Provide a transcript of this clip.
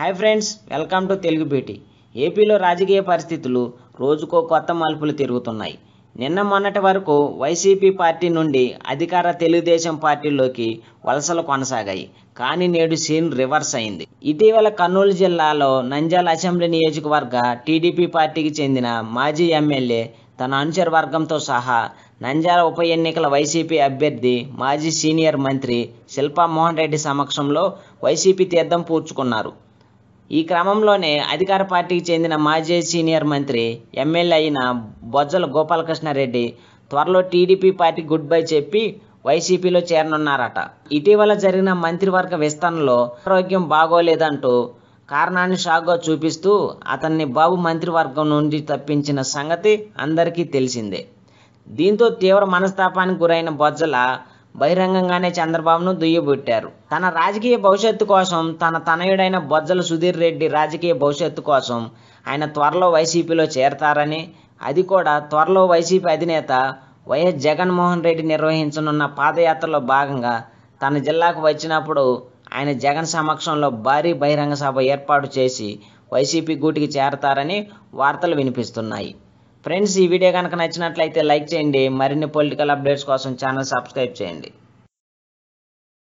Hi friends welcome to Telugu BT. ఏపీలో రాజకీయ పరిస్థితులు రోజుకో కొత్త మలుపులు తిరుగుతున్నాయి. నిన్న మొన్నటి వరకు వైసీపీ పార్టీ నుండి అధికార తెలుగుదేశం పార్టీలోకి వలసలు కొనసాగాయి. కానీ నేడు సీన్ రివర్స్ అయింది. ఇటీవల కర్నూలు జిల్లాలో నంజాల అసెంబ్లీ నియోజకవర్గ టీడీపీ పార్టీకి చెందిన మాజీ ఎమ్మెల్యే తన అనుచర వర్గంతో సహా నంజాల ఉప ఎన్నికల వైసీపీ అభ్యర్థి మాజీ సీనియర్ మంత్రి శిల్పా మోహన్ రెడ్డి సమక్షంలో వైసీపీ తీర్థం పూడ్చుకున్నారు. ఈ క్రమంలోనే అధికార పార్టీకి చెందిన మాజీ సీనియర్ మంత్రి ఎమ్మెల్యే అయిన బొజ్జల గోపాలకృష్ణారెడ్డి త్వరలో టీడీపీ పార్టీ గుడ్ బై చెప్పి వైసీపీలో చేరనున్నారట. ఇటీవల జరిగిన మంత్రివర్గ విస్తరణలో ఆరోగ్యం బాగోలేదంటూ కారణాన్ని షాక్గా చూపిస్తూ అతన్ని బాబు మంత్రివర్గం నుండి తప్పించిన సంగతి అందరికీ తెలిసిందే. దీంతో తీవ్ర మనస్తాపానికి గురైన బొజ్జల బహిరంగంగానే చంద్రబాబును దుయ్యబుట్టారు. తన రాజకీయ భవిష్యత్తు కోసం తన తనయుడైన బొజ్జల సుధీర్ రెడ్డి రాజకీయ భవిష్యత్తు కోసం ఆయన త్వరలో వైసీపీలో చేరతారని అది కూడా త్వరలో వైసీపీ అధినేత వైఎస్ జగన్మోహన్ రెడ్డి నిర్వహించనున్న పాదయాత్రలో భాగంగా తన జిల్లాకు వచ్చినప్పుడు ఆయన జగన్ సమక్షంలో భారీ బహిరంగ సభ ఏర్పాటు చేసి వైసీపీ గూటికి చేరతారని వార్తలు వినిపిస్తున్నాయి. ఫ్రెండ్స్ ఈ వీడియో కనుక నచ్చినట్లయితే లైక్ చేయండి. మరిన్ని పొలిటికల్ అప్డేట్స్ కోసం ఛానల్ సబ్స్క్రైబ్ చేయండి.